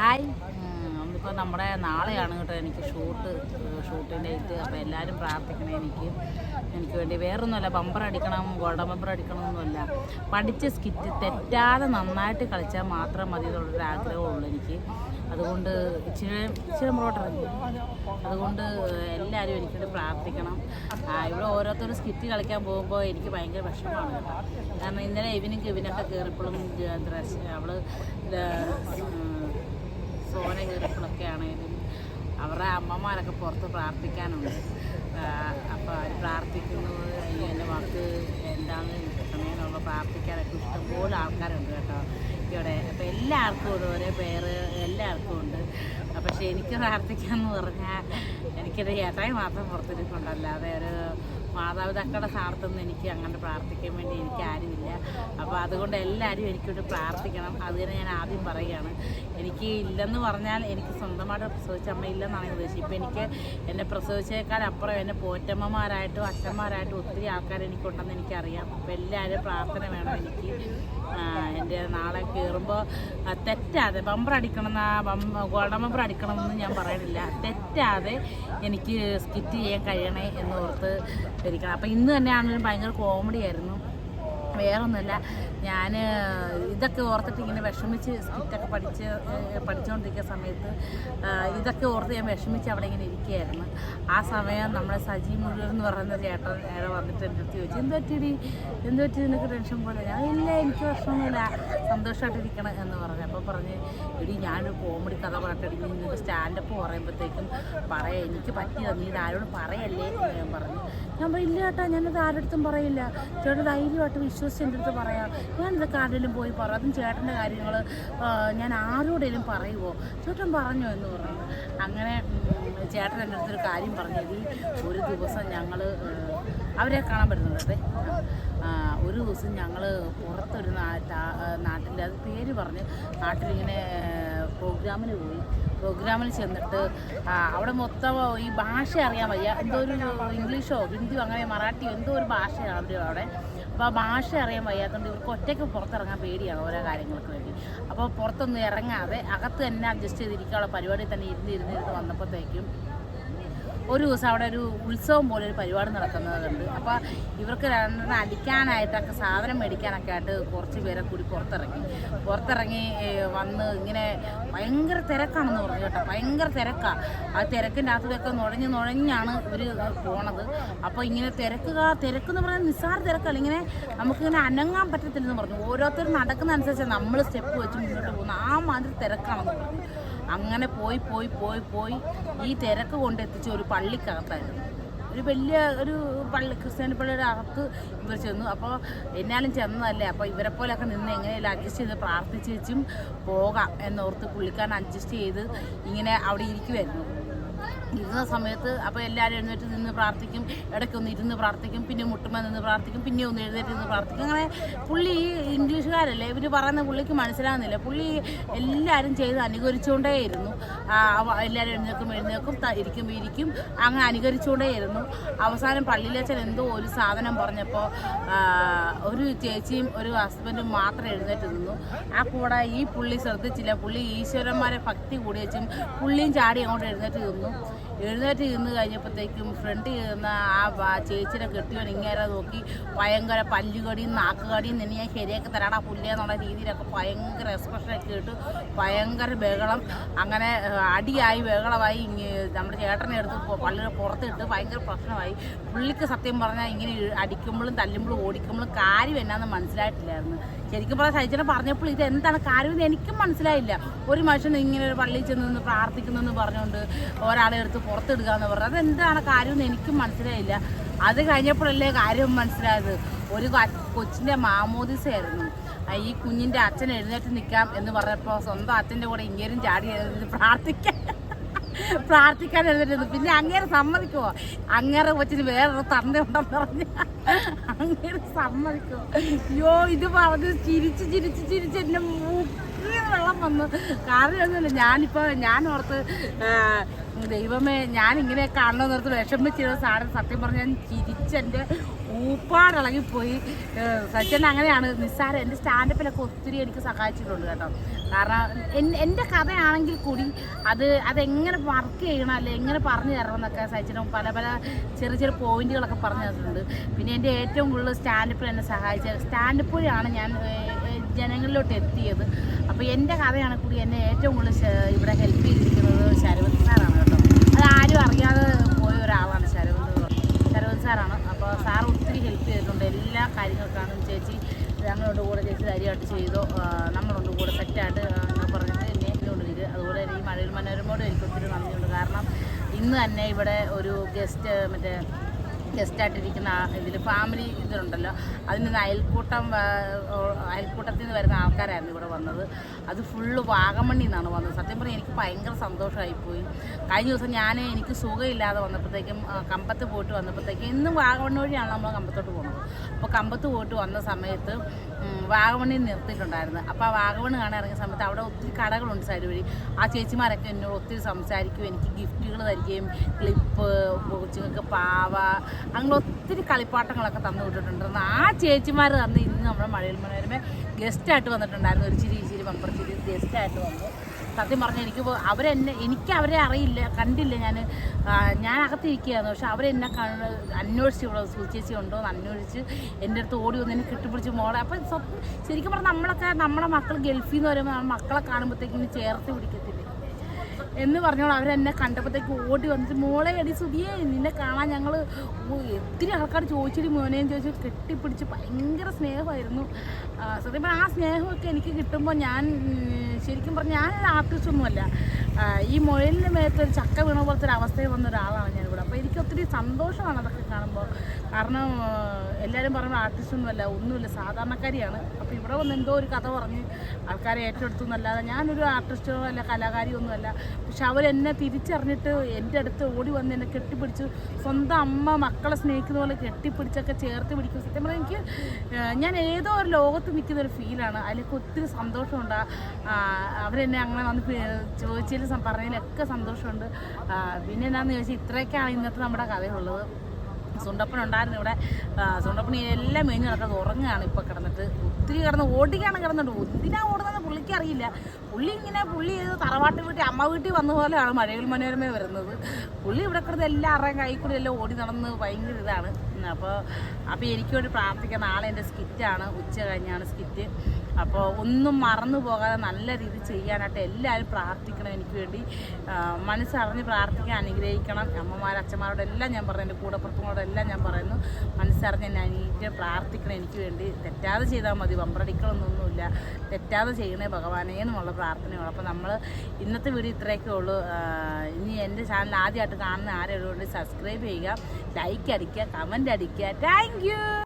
Hi. ഇന്നിപ്പോൾ നമ്മുടെ നാളെയാണ് കേട്ടോ എനിക്ക് ഷൂട്ട് ഷൂട്ടിന്റെ ഡേറ്റ് അപ്പോൾ എല്ലാവരും പ്രാർത്ഥിക്കണേ എനിക്ക്. എനിക്ക് വേണ്ടി വേറൊന്നുമല്ല ബമ്പർ അടിക്കണം ഗോൾഡൻ ബമ്പർ അടിക്കണമെന്നല്ല പഠിച്ച സ്കിറ്റ് തെറ്റാതെ നന്നായിട്ട് കളിച്ചാൽ മാത്രം മതി എന്നുള്ളൊരു ആഗ്രഹമുള്ളൂ എനിക്ക്. അതുകൊണ്ട് ഇച്ചിരി ഇച്ചിരി മുമ്പോട്ട് ഇറങ്ങി. അതുകൊണ്ട് എല്ലാവരും എനിക്കിട്ട് പ്രാർത്ഥിക്കണം. ഇവിടെ ഓരോരുത്തരും സ്കിറ്റ് കളിക്കാൻ പോകുമ്പോൾ എനിക്ക് ഭയങ്കര വിഷമമാണ് കേട്ടോ. കാരണം ഇന്നലെ ഇവനും ഇവനൊക്കെ കയറിയപ്പോഴും ഡ്രസ് സോന ആണെങ്കിലും അവരുടെ അമ്മമാരൊക്കെ പുറത്ത് പ്രാർത്ഥിക്കാനുണ്ട്. അപ്പോൾ അവർ പ്രാർത്ഥിക്കുന്നത് അയ്യോ എന്റെ വാക്ക് എന്താണ് കിട്ടണേന്നുള്ള പ്രാർത്ഥിക്കാനൊക്കെ ഇഷ്ടംപോലെ ആൾക്കാരുണ്ട് കേട്ടോ. ഇവിടെ അപ്പോൾ എല്ലാവർക്കും ഉണ്ട് ഒരേ പേര് എല്ലാവർക്കും ഉണ്ട്. പക്ഷേ എനിക്ക് പ്രാർത്ഥിക്കാമെന്ന് പറഞ്ഞാൽ എനിക്കൊരു ഏട്ടായി മാത്രം പുറത്തിരിപ്പുണ്ടല്ലാതെ ഒരു മാതാപിതാക്കളുടെ സ്ഥാനത്തൊന്നും എനിക്ക് അങ്ങനെ പ്രാർത്ഥിക്കാൻ വേണ്ടി എനിക്ക് ആരുമില്ല. അപ്പോൾ അതുകൊണ്ട് എല്ലാവരും എനിക്കൊരു പ്രാർത്ഥിക്കണം. അത് തന്നെ ഞാൻ ആദ്യം പറയുകയാണ്. എനിക്ക് ഇല്ലെന്ന് പറഞ്ഞാൽ എനിക്ക് സ്വന്തമായിട്ട് പ്രസവിച്ച അമ്മ ഇല്ലെന്നാണ് ഞാൻ ഉദ്ദേശിച്ചത്. ഇപ്പം എനിക്ക് എന്നെ പ്രസവിച്ചേക്കാൾ അപ്പുറം എന്നെ പോറ്റമ്മമാരായിട്ടും അച്ഛന്മാരായിട്ടും ഒത്തിരി ആൾക്കാർ എനിക്കുണ്ടെന്ന് എനിക്കറിയാം. അപ്പോൾ എല്ലാവരും പ്രാർത്ഥന വേണം എനിക്ക്. എന്റെ നാളെ കയറുമ്പോൾ തെറ്റാതെ ബമ്പർ അടിക്കണം ഗോൾഡൻ ബമ്പർ അടിക്കണമെന്ന് ഞാൻ പറയണില്ല തെറ്റാതെ എനിക്ക് സ്കിറ്റ് ചെയ്യാൻ കഴിയണേ എന്ന് ഓർത്ത് ഇരിക്കണം അപ്പം ഇന്ന് തന്നെ ആണെങ്കിലും ഭയങ്കര കോമഡി ആയിരുന്നു. വേറൊന്നുമല്ല. ഞാൻ ഇതൊക്കെ ഓർത്തിട്ട് ഇങ്ങനെ വിഷമിച്ച് സ്കിറ്റൊക്കെ പഠിച്ച് പഠിച്ചുകൊണ്ടിരിക്കുന്ന സമയത്ത് ഇതൊക്കെ ഓർത്ത് ഞാൻ വിഷമിച്ച് അവിടെ ഇങ്ങനെ ഇരിക്കുകയായിരുന്നു. ആ സമയം നമ്മുടെ സജി മുഴുവൻ എന്ന് പറയുന്ന ചേട്ടൻ നേരെ വന്നിട്ട് എന്റെ അടുത്ത് ചോദിച്ചു എന്ത് എന്തുപറ്റി എന്ത് പറ്റി നിനക്ക് ടെൻഷൻ പോലെ? ഞാൻ ഇല്ല എനിക്ക് വിഷമമൊന്നുമില്ല. സന്തോഷമായിട്ടിരിക്കണം എന്ന് പറഞ്ഞു. അപ്പോൾ പറഞ്ഞ് ഇടി ഞാനൊരു കോമഡി കഥ പറഞ്ഞിട്ട് നിനക്ക് സ്റ്റാൻഡപ്പ് പറയുമ്പോഴത്തേക്കും പറയാം. എനിക്ക് പറ്റിയത് നീ ഇതാരോട് പറയല്ലേ? ഞാൻ പറഞ്ഞു. ഞാൻ പറയും ഇല്ല ചേട്ടാ ഞാനത് ആരുടെ അടുത്തും പറയില്ല. ചേട്ടൻ ധൈര്യമായിട്ട് വിശ്വസിച്ച് എന്റെ അടുത്ത് പറയാം. ഞാനിതൊക്കെ ആരുടെയും പോയി പറയും അതും ചേട്ടന്റെ കാര്യങ്ങൾ ഞാൻ ആരോടെങ്കിലും പറയുമോ ചേട്ടൻ പറഞ്ഞോ എന്ന് പറഞ്ഞു. അങ്ങനെ ചേട്ടൻ എന്റെ അടുത്തൊരു കാര്യം പറഞ്ഞു. ഈ ഒരു ദിവസം ഞങ്ങൾ അവരെ കാണാൻ പറ്റുന്നുണ്ട് ഒരു ദിവസം ഞങ്ങൾ പുറത്തൊരു നാട്ടിന്റെ അത് പേര് പറഞ്ഞ് നാട്ടിലിങ്ങനെ പ്രോഗ്രാമിന് പോയി. പ്രോഗ്രാമിൽ ചെന്നിട്ട് അവിടെ മൊത്തം ഈ ഭാഷ അറിയാൻ വയ്യ. എന്തോ ഒരു ഇംഗ്ലീഷോ ഹിന്ദിയോ അങ്ങനെ മറാഠിയോ എന്തോ ഒരു ഭാഷയാണ് അവിടെ. അപ്പോൾ ഭാഷ അറിയാൻ വയ്യാത്തതുകൊണ്ട് ഇവർക്ക് ഒറ്റയ്ക്ക് പുറത്തിറങ്ങാൻ പേടിയാണ് ഓരോ കാര്യങ്ങൾക്ക് വേണ്ടി. അപ്പോൾ പുറത്തൊന്നും ഇറങ്ങാതെ അകത്ത് തന്നെ അഡ്ജസ്റ്റ് ചെയ്തിരിക്കാനുള്ള പരിപാടി തന്നെ ഇരുന്ന് ഇരുന്ന് ഇരുന്ന് വന്നപ്പോഴത്തേക്കും ഒരു ദിവസം അവിടെ ഒരു ഉത്സവം പോലെ ഒരു പരിപാടി നടക്കുന്നതുണ്ട്. അപ്പോൾ ഇവർക്ക് രണ്ടെണ്ണം അടിക്കാനായിട്ടൊക്കെ സാധനം മേടിക്കാനൊക്കെ ആയിട്ട് കുറച്ച് പേരെ കൂടി പുറത്തിറങ്ങി. പുറത്തിറങ്ങി വന്ന് ഇങ്ങനെ ഭയങ്കര തിരക്കാണെന്ന് പറഞ്ഞു കേട്ടോ. ഭയങ്കര തിരക്കാണ് ആ തിരക്കിന്റെ അകത്തൊക്കെ നുഴഞ്ഞ് നുഴഞ്ഞാണ് ഇവർ പോണത്. അപ്പോൾ ഇങ്ങനെ തിരക്കുക തിരക്ക് എന്ന് പറഞ്ഞാൽ നിസ്സാര തിരക്കല്ല. ഇങ്ങനെ നമുക്കിങ്ങനെ അനങ്ങാൻ പറ്റത്തില്ലെന്ന് പറഞ്ഞു. ഓരോരുത്തർ നടക്കുന്ന അനുസരിച്ച് നമ്മൾ സ്റ്റെപ്പ് വെച്ച് മുന്നോട്ട് പോകുന്നു ആ മാതിരി തിരക്കാണെന്ന് പറഞ്ഞു. അങ്ങനെ പോയി പോയി പോയി പോയി ഈ തിരക്ക് കൊണ്ടെത്തിച്ച് ഒരു പള്ളിക്കകത്തായിരുന്നു. ഒരു വലിയ ഒരു പള്ളി ക്രിസ്ത്യാനി പള്ളിയുടെ അകത്ത് ഇവർ ചെന്നു. അപ്പോൾ എന്നാലും ചെന്നതല്ലേ? അപ്പോൾ ഇവരെ പോലെയൊക്കെ നിന്ന് എങ്ങനെയെങ്കിലും അഡ്ജസ്റ്റ് ചെയ്ത് പ്രാർത്ഥിച്ച് വെച്ചും പോകാം എന്നോർത്ത് പുള്ളിക്കാരൻ അഡ്ജസ്റ്റ് ചെയ്ത് ഇങ്ങനെ അവിടെ ഇരിക്കുമായിരുന്നു ഇരുന്ന സമയത്ത് അപ്പോൾ എല്ലാവരും എഴുന്നേറ്റ് നിന്ന് പ്രാർത്ഥിക്കും ഇടയ്ക്കൊന്ന് ഇരുന്ന് പ്രാർത്ഥിക്കും പിന്നെ മുട്ടുമ്പോൾ നിന്ന് പ്രാർത്ഥിക്കും പിന്നെ ഒന്ന് എഴുന്നേറ്റ് നിന്ന് പ്രാർത്ഥിക്കും. അങ്ങനെ പുള്ളി ഇംഗ്ലീഷുകാരല്ലേ? ഇവർ പറയുന്ന പുള്ളിക്ക് മനസ്സിലാകുന്നില്ല പുള്ളി എല്ലാവരും ചെയ്ത് അനുകരിച്ചുകൊണ്ടേയിരുന്നു. എല്ലാവരും എഴുന്നേക്കും എഴുന്നേക്കും ഇരിക്കും ഇരിക്കും. അങ്ങനെ അനുകരിച്ചുകൊണ്ടേയിരുന്നു. അവസാനം പള്ളിയിലച്ഛൻ എന്തോ ഒരു സാധനം പറഞ്ഞപ്പോൾ ഒരു ചേച്ചിയും ഒരു ഹസ്ബൻഡും മാത്രം എഴുന്നേറ്റ് നിന്നു. ആ കൂടെ ഈ പുള്ളി ശ്രദ്ധിച്ചില്ല. പുള്ളി ഈശ്വരന്മാരെ ഭക്തി കൂടി വെച്ചും പുള്ളിയും ചാടി അങ്ങോട്ട് എഴുന്നേറ്റ് നിന്നു. എഴുന്നേറ്റ് നിന്ന് കഴിഞ്ഞപ്പോഴത്തേക്കും ഫ്രണ്ട് ചെയ്യുന്ന ആ ചേച്ചിനെ കെട്ടിയോൻ ഇങ്ങനെ നോക്കി ഭയങ്കര പല്ലുകടിയും നാക്കുകടിയും നിന്നെ ഞാൻ ശരിയാക്കി തരാടാ പുല്ലേ എന്നുള്ള രീതിയിലൊക്കെ ഭയങ്കര എക്സ്പ്രഷനൊക്കെ ഇട്ട്. ഭയങ്കര ബഹളം. അങ്ങനെ അടിയായി ബഹളമായി. നമ്മുടെ ചേട്ടനെ എടുത്ത് പള്ളി പുറത്തിട്ട് ഭയങ്കര പ്രശ്നമായി. പുള്ളിക്ക് സത്യം പറഞ്ഞാൽ ഇങ്ങനെ അടിക്കുമ്പോഴും തല്ലുമ്പോഴും ഓടിക്കുമ്പോഴും കാര്യം എന്നാന്ന് മനസ്സിലായിട്ടില്ലായിരുന്നു. ശരിക്കും പറഞ്ഞാൽ സഹിച്ചനെ പറഞ്ഞപ്പോൾ ഇത് എന്താണ് കാര്യമെന്ന് എനിക്കും മനസ്സിലായില്ല. ഒരു മനുഷ്യൻ ഇങ്ങനെ ഒരു പള്ളിയിൽ ചെന്ന് പ്രാർത്ഥിക്കുന്നു എന്ന് പറഞ്ഞുകൊണ്ട് ഒരാളെ എടുത്ത് പുറത്തിടുക എന്ന് പറഞ്ഞത്. അതെന്താണ് കാര്യമെന്ന് എനിക്കും മനസ്സിലായില്ല. അത് കഴിഞ്ഞപ്പോഴല്ലേ കാര്യം മനസ്സിലായത്. ഒരു കൊച്ചിന്റെ മാമോദിസയായിരുന്നു. ഈ കുഞ്ഞിന്റെ അച്ഛൻ എഴുന്നേറ്റ് നിൽക്കാം എന്ന് പറഞ്ഞപ്പോൾ സ്വന്തം അച്ഛന്റെ കൂടെ ഇങ്ങേരും ചാടി പ്രാർത്ഥിക്കാൻ പ്രാർത്ഥിക്കാൻ എഴുന്നേറ്റ് പിന്നെ അങ്ങേരെ സമ്മതിക്കുമോ അങ്ങേരെ കൊച്ചിന് വേറൊരു തന്തയുണ്ടെന്ന് പറഞ്ഞ് അങ്ങേര് സമ്മതിക്കുമോ അയ്യോ ഇത് പറഞ്ഞ് ചിരിച്ച് ചിരിച്ച് ചിരിച്ച് എന്റെ മൂക്കിൽ വെള്ളം വന്നു. കാരണം ഒന്നുമില്ല. ഞാനിപ്പോൾ ഞാൻ ഓർത്ത് ദൈവമേ ഞാൻ ഇങ്ങനെ കാണണമെന്ന് കാണണമെന്നോർത്ത് വിഷമിച്ചിരുന്ന സാധനം സത്യം പറഞ്ഞാൽ ഞാൻ ചിരിച്ചെന്റെ ഊപ്പാടിളകിപ്പോയി സച്ചൻ അങ്ങനെയാണ്. നിസ്സാരം എന്റെ സ്റ്റാൻഡപ്പിലൊക്കെ ഒത്തിരി എനിക്ക് സഹായിച്ചിട്ടുണ്ട് കേട്ടോ. കാരണം എന്റെ കഥയാണെങ്കിൽ കൂടി അത് അതെങ്ങനെ വർക്ക് ചെയ്യണം അല്ലെ എങ്ങനെ പറഞ്ഞു തരണം എന്നൊക്കെ സച്ചിനും പല പല ചെറിയ ചെറിയ പോയിന്റുകളൊക്കെ പറഞ്ഞു തന്നിട്ടുണ്ട്. പിന്നെ എന്റെ ഏറ്റവും കൂടുതൽ സ്റ്റാൻഡപ്പിൽ എന്നെ സഹായിച്ചത് സ്റ്റാൻഡപ്പ് വഴിയാണ് ഞാൻ ജനങ്ങളിലോട്ട് എത്തിയത്. അപ്പോൾ എന്റെ കഥയാണ് കൂടി എന്നെ ഏറ്റവും കൂടുതൽ ഇവിടെ ഹെൽപ്പ് ചെയ്തിരിക്കുന്നത് ശരവത് സാറാണ്. ആരും അറിയാതെ പോയ ഒരാളാണ് ശരവന്ത് ശരവന്ത് സാറാണ്. അപ്പോൾ സാർ ഒത്തിരി ഹെൽപ്പ് ചെയ്തിട്ടുണ്ട്. എല്ലാ കാര്യങ്ങൾക്കാണ് ചേച്ചി ഞങ്ങളുടെ കൂടെ ചേച്ചി ധൈര്യമായിട്ട് ചെയ്തോ. നമ്മളുണ്ട് കൂടെ സെറ്റായിട്ട് പറഞ്ഞിട്ട് എന്നെ കൊണ്ടിരിക്കുക അതുപോലെ ഈ മഴയിൽ മനോരമയോട് എനിക്ക് ഒത്തിരി നന്ദിയുണ്ട്. കാരണം ഇന്ന് തന്നെ ഇവിടെ ഒരു ഗസ്റ്റ് മറ്റേ ഗസ്റ്റായിട്ടിരിക്കുന്ന ഇതിൽ ഫാമിലി ഇതുണ്ടല്ലോ അതിൽ നിന്ന് അയൽക്കൂട്ടം അയൽക്കൂട്ടത്തിൽ നിന്ന് വരുന്ന ആൾക്കാരായിരുന്നു ഇവിടെ വന്നത്. അത് ഫുള്ള് വാഗമണ്ണി നിന്നാണ് വന്നത്. സത്യം പറഞ്ഞാൽ എനിക്ക് ഭയങ്കര സന്തോഷമായിപ്പോയി. കഴിഞ്ഞ ദിവസം ഞാൻ എനിക്ക് സുഖമില്ലാതെ വന്നപ്പോഴത്തേക്കും കമ്പത്ത് പോയിട്ട് വന്നപ്പോഴത്തേക്കും ഇന്നും വാഗമണ്ണി വഴിയാണ് നമ്മൾ കമ്പത്തോട്ട് പോകുന്നത് അപ്പോൾ കമ്പത്ത് പോയിട്ട് വന്ന സമയത്ത് വാഗമണ്ണി വാഗമണ്ണിൽ നിർത്തിയിട്ടുണ്ടായിരുന്നു. അപ്പോൾ ആ വാഗമണ് കാണാൻ ഇറങ്ങിയ സമയത്ത് അവിടെ ഒത്തിരി കടകളുണ്ട് സൈഡ് വഴി. ആ ചേച്ചിമാരൊക്കെ എന്നോട് ഒത്തിരി സംസാരിക്കും എനിക്ക് ഗിഫ്റ്റുകൾ തരികയും ക്ലിപ്പ് കൊച്ചുങ്ങൾക്ക് പാവ അങ്ങനെ ഒത്തിരി കളിപ്പാട്ടങ്ങളൊക്കെ തന്നു വിട്ടിട്ടുണ്ടായിരുന്നു ആ ചേച്ചിമാർ തന്ന് ഇന്ന് നമ്മുടെ മഴയിൽ മനോരമ ഗസ്റ്റായിട്ട് വന്നിട്ടുണ്ടായിരുന്നു. ഒരു ചിരി ചിരി ബമ്പർ ചിരി ഗസ്റ്റായിട്ട് വന്നു. സത്യം പറഞ്ഞാൽ എനിക്ക് അവരെന്നെ എനിക്ക് അവരെ അറിയില്ല കണ്ടില്ല ഞാൻ ഞാൻ അകത്തിരിക്കുകയായിരുന്നു പക്ഷെ അവരെന്നെ കണ്ട് അന്വേഷിച്ച് ഇവിടെ സൂചേച്ചി ഉണ്ടോ എന്ന് അന്വേഷിച്ച് എന്റെ അടുത്ത് ഓടി വന്ന് എന്നെ കെട്ടിപ്പിടിച്ച് മോളെ. അപ്പം ശരിക്കും പറഞ്ഞാൽ നമ്മളൊക്കെ നമ്മുടെ മക്കൾ ഗൾഫിൽ നിന്ന് വരുമ്പോൾ മക്കളെ കാണുമ്പോഴത്തേക്കും ചേർത്ത് പിടിക്കത്തില്ല. എന്ന് പറഞ്ഞോളൂ. അവരെന്നെ കണ്ടപ്പോഴത്തേക്ക് ഓടി വന്നിട്ട് മോളെ എടി സുധിയെ നിന്നെ കാണാൻ ഞങ്ങൾ ഒത്തിരി ആൾക്കാർ ചോദിച്ചിട്ട് മോനെയും ചോദിച്ചു കെട്ടിപ്പിടിച്ച് ഭയങ്കര സ്നേഹമായിരുന്നു. സത്യം പറഞ്ഞാൽ ആ സ്നേഹമൊക്കെ എനിക്ക് കിട്ടുമ്പോൾ ഞാൻ ശരിക്കും പറഞ്ഞാൽ ഞാനൊരു ആർട്ടിസ്റ്റ് ഒന്നുമല്ല. ഈ മുഴലിന്റെ മേത്തൊരു ചക്ക വീണ പോലത്തെ ഒരു അവസ്ഥയിൽ വന്ന ഒരാളാണ് ഞാനിവിടെ. അപ്പോൾ എനിക്ക് ഒത്തിരി സന്തോഷമാണ് അതൊക്കെ കാണുമ്പോൾ കാരണം എല്ലാവരും പറയുന്ന ആർട്ടിസ്റ്റ് ഒന്നുമല്ല സാധാരണക്കാരിയാണ്. അപ്പോൾ ഇവിടെ വന്ന് എന്തോ ഒരു കഥ പറഞ്ഞ് ആൾക്കാരെ ഏറ്റെടുത്തു എന്നല്ലാതെ ഞാനൊരു ആർട്ടിസ്റ്റോ അല്ല കലാകാരിയോ ഒന്നുമല്ല പക്ഷെ അവരെന്നെ തിരിച്ചറിഞ്ഞിട്ട് എന്റെ അടുത്ത് ഓടി വന്ന് എന്നെ കെട്ടിപ്പിടിച്ച് സ്വന്തം അമ്മ മക്കളെ സ്നേഹിക്കുന്ന പോലെ കെട്ടിപ്പിടിച്ചൊക്കെ ചേർത്ത് പിടിക്കും. സത്യം പറഞ്ഞാൽ എനിക്ക് ഞാൻ ഏതോ ഒരു ലോകത്ത് നിൽക്കുന്ന ഒരു ഫീലാണ് അതിലൊക്കെ ഒത്തിരി സന്തോഷമുണ്ട്. അവരെന്നെ അങ്ങനെ വന്ന് ചോദിച്ചതിൽ പറഞ്ഞതിലൊക്കെ സന്തോഷമുണ്ട്. പിന്നെ എന്നാന്ന് ചോദിച്ചാൽ ഇത്രയൊക്കെയാണ് ഇന്നത്തെ നമ്മുടെ കഥയുള്ളത്. സുണ്ടപ്പൻ ഉണ്ടായിരുന്നു ഇവിടെ. സുണ്ടപ്പണി എല്ലാം മേഞ്ഞ് കിടക്കുന്നത് ഉറങ്ങുകയാണ് ഇപ്പോൾ കിടന്നിട്ട്. ഒത്തിരി കിടന്ന് ഓടിക്കാണ് കിടന്നിട്ട്. എന്തിനാ ഓടുന്നത് പുള്ളിക്ക് അറിയില്ല. പുള്ളി ഇങ്ങനെ പുള്ളി ഇത് തറവാട്ട് വീട്ടിൽ അമ്മ വീട്ടിൽ വന്ന പോലെയാണ് മഴയിൽ മനോരമ വരുന്നത്. പുള്ളി ഇവിടെ കിടന്ന് എല്ലാം കൈ കൂടി എല്ലാം ഓടി നടന്ന് ഭയങ്കര ഇതാണ്. അപ്പോൾ അപ്പോൾ എനിക്ക് വേണ്ടി പ്രാർത്ഥിക്കാം. നാളെ എന്റെ സ്കിറ്റാണ്. ഉച്ച കഴിഞ്ഞാണ് സ്കിറ്റ്. അപ്പോൾ ഒന്നും മറന്നു പോകാതെ നല്ല രീതിയിൽ ചെയ്യാനായിട്ട് എല്ലാവരും പ്രാർത്ഥിക്കണം എനിക്ക് വേണ്ടി. മനസ്സറിഞ്ഞ് പ്രാർത്ഥിക്കാൻ അനുഗ്രഹിക്കണം. അമ്മമാർ അച്ഛന്മാരോട് എല്ലാം ഞാൻ പറയുന്നു. എന്റെ കൂടപ്പുറത്തുകളോടെല്ലാം ഞാൻ പറയുന്നു. മനസ്സറിഞ്ഞ് എന്നെ അനീറ്റ് പ്രാർത്ഥിക്കണം എനിക്ക് വേണ്ടി. തെറ്റാതെ ചെയ്താൽ മതി. വമ്പറടിക്കണമെന്നൊന്നുമില്ല തെറ്റാതെ ചെയ്യണേ ഭഗവാനേ എന്നുള്ള പ്രാർത്ഥനയുള്ളൂ അപ്പോൾ നമ്മൾ ഇന്നത്തെ വീഡിയോ ഇത്രയൊക്കെ ഉള്ളൂ. ഇനി എന്റെ ചാനൽ ആദ്യമായിട്ട് കാണുന്ന ആരെയുള്ളതുകൊണ്ട് സബ്സ്ക്രൈബ് ചെയ്യുക ലൈക്ക് അടിക്കുക കമന്റ് അടിക്കുക. താങ്ക്